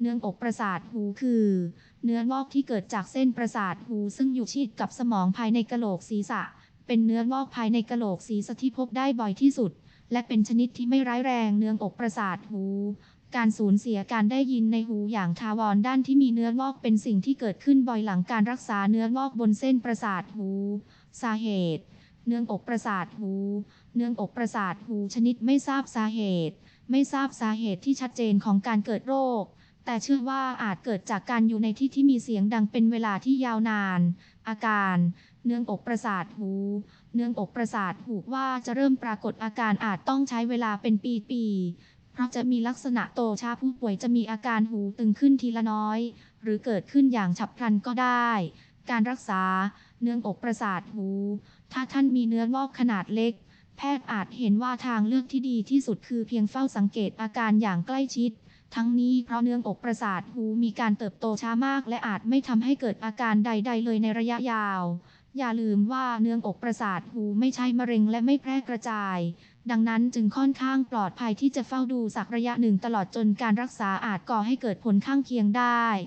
เนื้องอกประสาทหูคือ เนื้องอกที่เกิดจากเส้นประสาทหูซึ่งอยู่ชิดกับสมองภายในกะโหลกศีรษะ เป็นเนื้องอกภายในกะโหลกศีรษะที่พบได้บ่อยที่สุด และเป็นชนิดที่ไม่ร้ายแรงเนื้องอกประสาทหู การสูญเสียการได้ยินในหูอย่างทาวรด้านที่มีเนื้องอกเป็นสิ่งที่เกิดขึ้นบ่อยหลังการรักษาเนื้องอกบนเส้นประสาทหู สาเหตุ เนื้องอกประสาทหู เนื้องอกประสาทหูชนิดไม่ทราบสาเหตุ ไม่ทราบสาเหตุที่ชัดเจนของการเกิดโรค แต่เชื่อว่าอาจเกิดจากการอยู่ในที่ที่มีเสียงดังเป็นเวลาที่ยาวนาน อาการ เนื้องอกประสาทหู เนื้องอกประสาทหูว่าจะเริ่มปรากฏอาการอาจต้องใช้เวลาเป็นปีๆ เพราะจะมีลักษณะโตช้าผู้ป่วยจะมีอาการหูตึงขึ้นทีละน้อย หรือเกิดขึ้นอย่างฉับพลันก็ได้ การรักษา เนื้องอกประสาทหู ถ้าท่านมีเนื้องอกขนาดเล็ก แพทย์อาจเห็นว่าทางเลือกที่ดีที่สุดคือเพียงเฝ้าสังเกตอาการอย่างใกล้ชิด ทั้งนี้เพราะเนื้องอกประสาทหูมีการเติบโตช้ามาก และอาจไม่ทำให้เกิดอาการใด ๆ เลยในระยะยาว อย่าลืมว่าเนื้องอกประสาทหูไม่ใช่มะเร็งและไม่แพร่กระจาย ดังนั้นจึงค่อนข้างปลอดภัยที่จะเฝ้าดูสักระยะหนึ่งตลอดจนการรักษาอาจก่อให้เกิดผลข้างเคียงได้